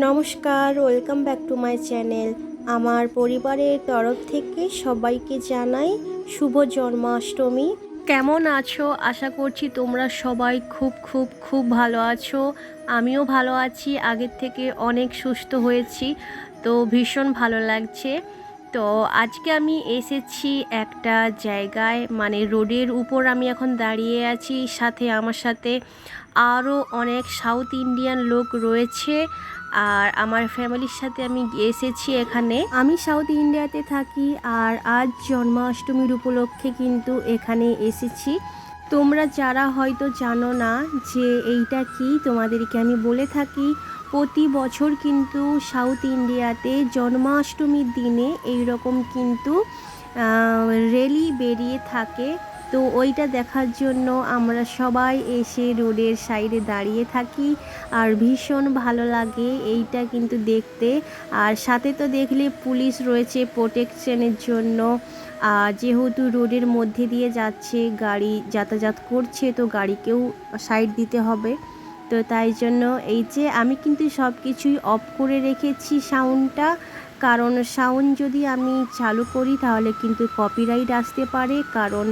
নমস্কার, welcome back to my channel. আমার পরিবারের তরফ থেকে সবাইকে জানাই শুভ জন্মাষ্টমী। কেমন আছো? আশা করছি তোমরা সবাই খুব খুব খুব ভালো আছো। আমিও ভালো আছি, আগের থেকে অনেক সুস্থ হয়েছি, তো ভীষণ ভালো লাগছে। তো আজকে আমি এসেছি একটা জায়গায় মানে রোডের উপর আমি এখন দাঁড়িয়ে আছি। সাথে আমার সাথে আরও অনেক সাউথ ইন্ডিয়ান লোক রয়েছে। আর আমার ফ্যামিলির সাথে আমি এসেছি এখানে। আমি সাউথ ইন্ডিয়াতে থাকি আর আজ জন্মাষ্টমীর উপলক্ষে কিন্তু এখানে এসেছি। তোমরা যারা হয়তো জানো না যে এইটা কি, তোমাদেরকে আমি বলে থাকি, প্রতি বছর কিন্তু সাউথ ইন্ডিয়াতে জন্মাষ্টমীর দিনে এই রকম কিন্তু রেলি বেরিয়ে থাকে। তো ওইটা দেখার জন্য আমরা সবাই এসে রোডের সাইডে দাঁড়িয়ে থাকি আর ভীষণ ভালো লাগে এইটা কিন্তু দেখতে। আর সাথে তো দেখলে পুলিশ রয়েছে প্রোটেকশনের জন্য। যেহেতু রোডের মধ্যে দিয়ে যাচ্ছে, গাড়ি যাতায়াত করছে, তো গাড়িকেও সাইড দিতে হবে। তো তাই জন্য এই যে আমি কিন্তু সব কিছুই অফ করে রেখেছি সাউন্ডটা। কারণ সাউন্ড যদি আমি চালু করি তাহলে কিন্তু কপিরাইট আসতে পারে, কারণ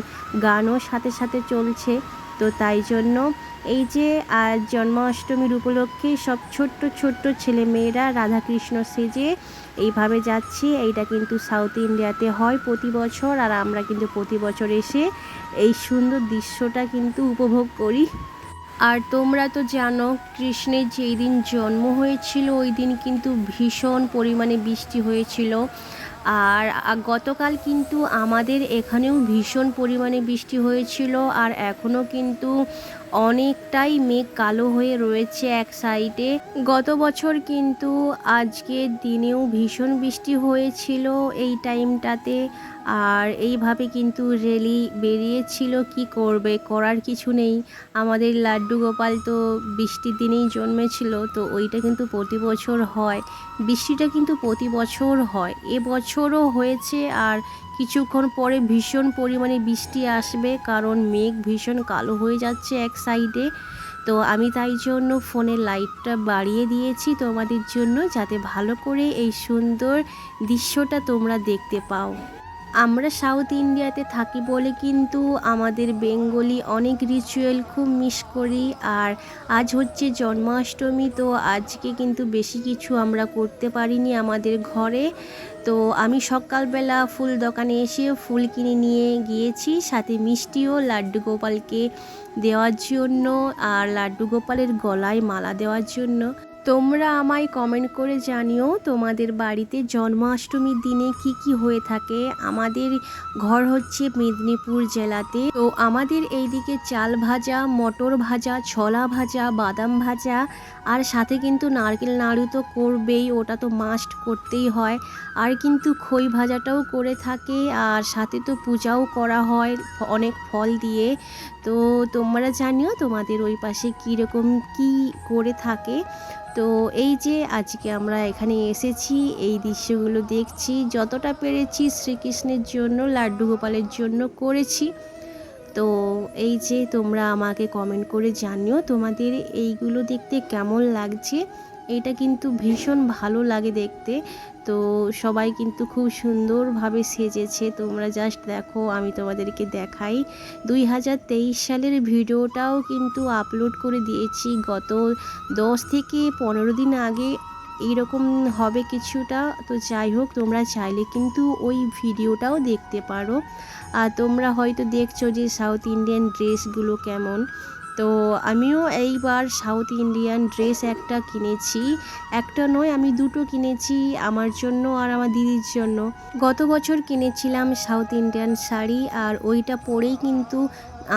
গানও সাথে সাথে চলছে। তো তাই জন্য এই যে আজ জন্মাষ্টমীর উপলক্ষে সব ছোট্ট ছোট্ট ছেলেমেয়েরা রাধাকৃষ্ণ সেজে এইভাবে যাচ্ছে। এইটা কিন্তু সাউথ ইন্ডিয়াতে হয় প্রতি বছর, আর আমরা কিন্তু প্রতি বছর এসে এই সুন্দর দৃশ্যটা কিন্তু উপভোগ করি। আর তোমরা তো জানো, কৃষ্ণের যেই দিন জন্ম হয়েছিল ওই দিন কিন্তু ভীষণ পরিমাণে বৃষ্টি হয়েছিল। আর গতকাল কিন্তু আমাদের এখানেও ভীষণ পরিমাণে বৃষ্টি হয়েছিল, আর এখনও কিন্তু অনেকটাই মেঘ কালো হয়ে রয়েছে এক সাইডে। গত বছর কিন্তু আজকের দিনেও ভীষণ বৃষ্টি হয়েছিল এই টাইমটাতে। আর এইভাবে কিন্তু রেলি বেরিয়েছিল, কি করবে করার কিছু নেই। আমাদের লাড্ডু গোপাল তো বৃষ্টির দিনেই জন্মেছিল, তো ওইটা কিন্তু প্রতি বছর হয়। বৃষ্টিটা কিন্তু প্রতি বছর হয়। এবছরও হয়েছে আর কিছুক্ষণ পরে ভীষণ পরিমাণে বৃষ্টি আসবে, কারণ মেঘ ভীষণ কালো হয়ে যাচ্ছে এক সাইডে। তো আমি তাই জন্য ফোনের লাইটটা বাড়িয়ে দিয়েছি তোমাদের জন্য, যাতে ভালো করে এই সুন্দর দৃশ্যটা তোমরা দেখতে পাও। আমরা সাউথ ইন্ডিয়াতে থাকি বলে কিন্তু আমাদের বেঙ্গলি অনেক রিচুয়াল খুব মিস করি। আর আজ হচ্ছে জন্মাষ্টমী, তো আজকে কিন্তু বেশি কিছু আমরা করতে পারিনি আমাদের ঘরে। তো আমি সকালবেলা ফুল দোকানে এসে ফুল কিনে নিয়ে গিয়েছি, সাথে মিষ্টিও, লাড্ডু গোপালকে দেওয়ার জন্য, আর লাড্ডু গোপালের গলায় মালা দেওয়ার জন্য। তোমরা আমায় কমেন্ট করে জানিও তোমাদের বাড়িতে জন্মাষ্টমীর দিনে কি কি হয়ে থাকে। আমাদের ঘর হচ্ছে মেদিনীপুর জেলাতে। তো আমাদের এইদিকে চাল ভাজা, মটর ভাজা, ছোলা ভাজা, বাদাম ভাজা, আর সাথে কিন্তু নারকেল নাড়ু তো করবেই, ওটা তো মাস্ট করতেই হয়। আর কিন্তু খই ভাজাটাও করে থাকে, আর সাথে তো পূজাও করা হয় অনেক ফল দিয়ে। তো তোমরা জানিও তোমাদের ওই পাশে কীরকম কী করে থাকে। তো এই যে আজকে আমরা এখানে এসেছি, এই দৃশ্যগুলো দেখছি, যতটা পেরেছি শ্রীকৃষ্ণের জন্য, লাড্ডু গোপালের জন্য করেছি। তো এই যে তোমরা আমাকে কমেন্ট করে জানিও তোমাদের এইগুলো দেখতে কেমন লাগছে। এটা কিন্তু ভীষণ ভালো লাগে দেখতে। তো সবাই কিন্তু খুব সুন্দরভাবে সেজেছে। তোমরা জাস্ট দেখো, আমি তোমাদেরকে দেখাই। দুই হাজার তেইশ সালের ভিডিওটাও কিন্তু আপলোড করে দিয়েছি। গত দশ থেকে পনেরো দিন আগে এইরকম হবে কিছুটা। তো যাই হোক, তোমরা চাইলে কিন্তু ওই ভিডিওটাও দেখতে পারো। আর তোমরা হয়তো দেখছ যে সাউথ ইন্ডিয়ান ড্রেসগুলো কেমন। তো আমিও এইবার সাউথ ইন্ডিয়ান ড্রেস একটা কিনেছি। একটা নয়, আমি দুটো কিনেছি আমার জন্য আর আমার দিদির জন্য। গত বছর কিনেছিলাম সাউথ ইন্ডিয়ান শাড়ি আর ওইটা পরেই কিন্তু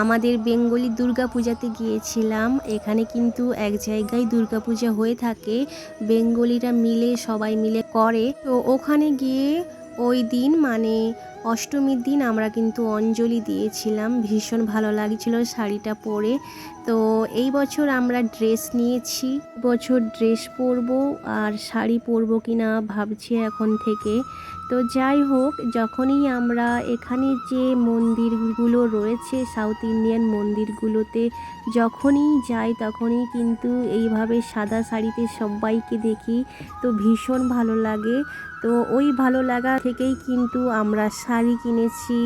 আমাদের বেঙ্গলি দুর্গা পূজাতে গিয়েছিলাম। এখানে কিন্তু এক জায়গায় দুর্গা পূজা হয়ে থাকে, বেঙ্গলিরা মিলে সবাই মিলে করে। তো ওখানে গিয়ে ওই দিন মানে অষ্টমীর দিন আমরা কিন্তু অঞ্জলি দিয়েছিলাম। ভীষণ ভালো লাগছিল শাড়িটা পরে। তো এই বছর আমরা ড্রেস নিয়েছি। বছর ড্রেস পরবো আর শাড়ি পরবো কিনা ভাবছি এখন থেকে। তো যাই হোক, যখনই আমরা এখানে যে মন্দিরগুলো রয়েছে সাউথ ইন্ডিয়ান মন্দিরগুলোতে যখনই যাই তখনই কিন্তু এইভাবে সাদা শাড়িতে সবাইকে দেখি। তো ভীষণ ভালো লাগে। তো ওই ভালো লাগা থেকেই কিন্তু আমরা শাড়ি কিনেছি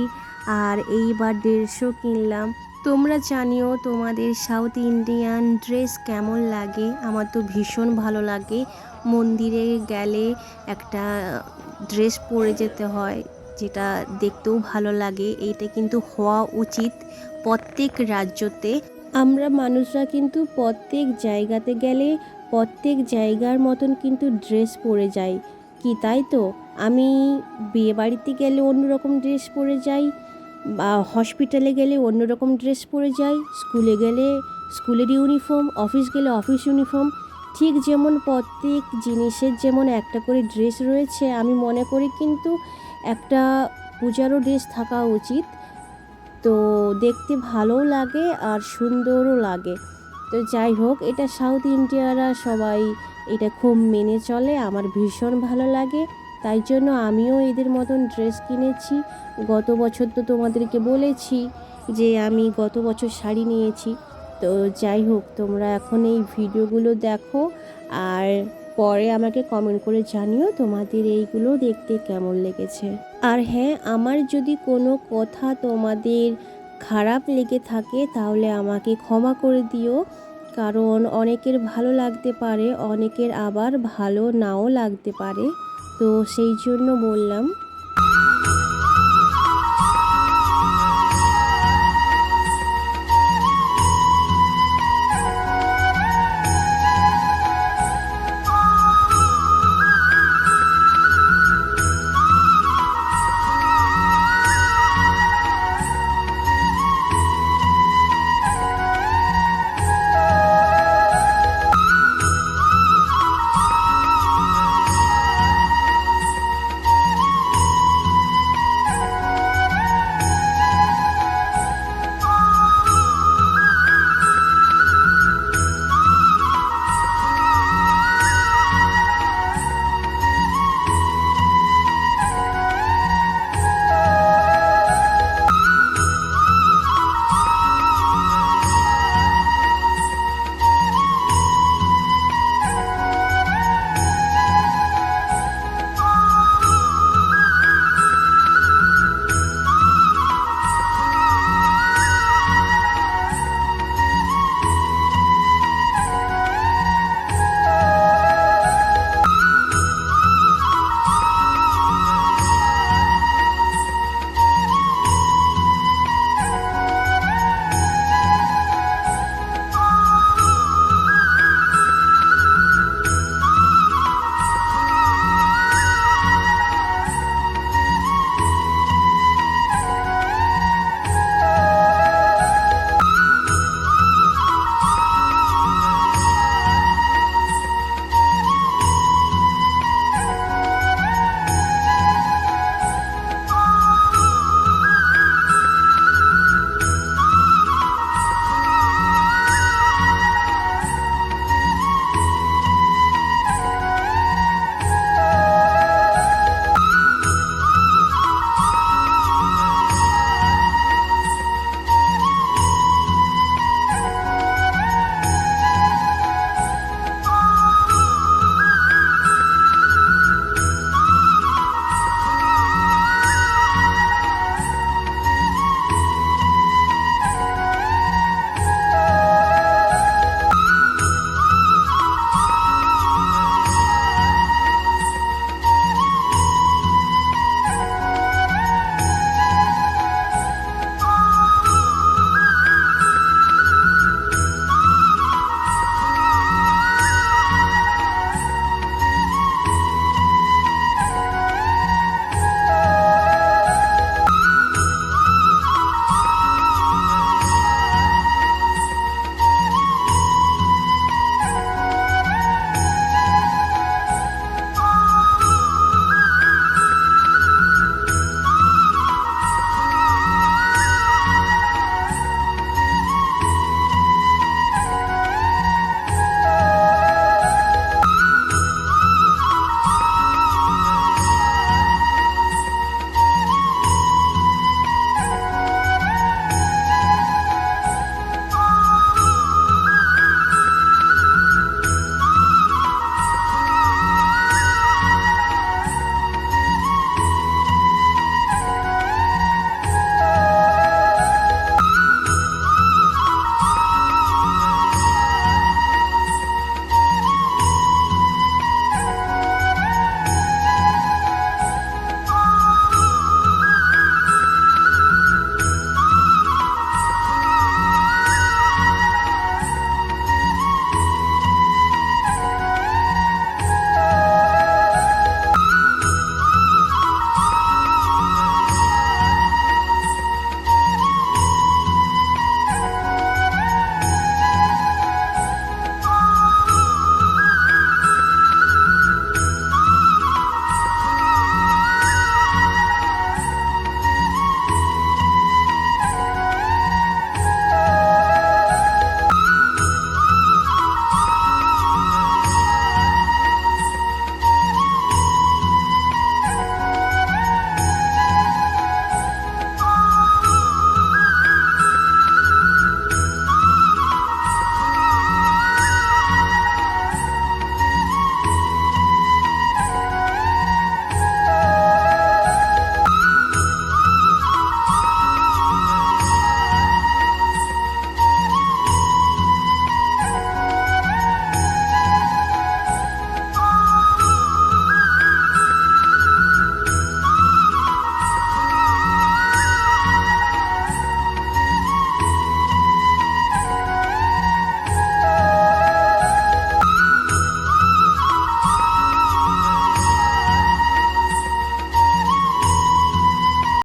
আর এইবার দেড়শো কিনলাম। তোমরা জানিও তোমাদের সাউথ ইন্ডিয়ান ড্রেস কেমন লাগে? আমার তো ভীষণ ভালো লাগে। মন্দিরে গেলে একটা ড্রেস পরে যেতে হয়, যেটা দেখতেও ভালো লাগে। এইটা কিন্তু হওয়া উচিত প্রত্যেক রাজ্যতে। আমরা মানুষরা কিন্তু প্রত্যেক জায়গাতে গেলে প্রত্যেক জায়গার মতন কিন্তু ড্রেস পরে যাই। কি, তাই তো? আমি বিয়েবাড়িতে গেলে অন্যরকম ড্রেস পরে যাই, বা হসপিটালে গেলে অন্যরকম ড্রেস পরে যাই, স্কুলে গেলে স্কুলের ইউনিফর্ম, অফিস গেলে অফিস ইউনিফর্ম। ঠিক যেমন প্রত্যেক জিনিসের যেমন একটা করে ড্রেস রয়েছে, আমি মনে করি কিন্তু একটা পূজারও ড্রেস থাকা উচিত। তো দেখতে ভালোও লাগে আর সুন্দরও লাগে। তো যাই হোক, এটা সাউথ ইন্ডিয়ারা সবাই এটা খুব মেনে চলে। আমার ভীষণ ভালো লাগে। তাই জন্য আমিও এদের মতন ড্রেস কিনেছি। গত বছর তো তোমাদেরকে বলেছি যে আমি গত বছর শাড়ি নিয়েছি। তো যাই হোক, তোমরা এখন এই ভিডিওগুলো দেখো আর পরে আমাকে কমেন্ট করে জানিও তোমাদের এইগুলো দেখতে কেমন লেগেছে। আর হ্যাঁ আমার যদি কোনো কথা তোমাদের খারাপ লেগে থাকে, তাহলে আমাকে ক্ষমা করে দিও। কারণ অনেকের ভালো লাগতে পারে, অনেকের আবার ভালো নাও লাগতে পারে। তো সেই জন্য বললাম।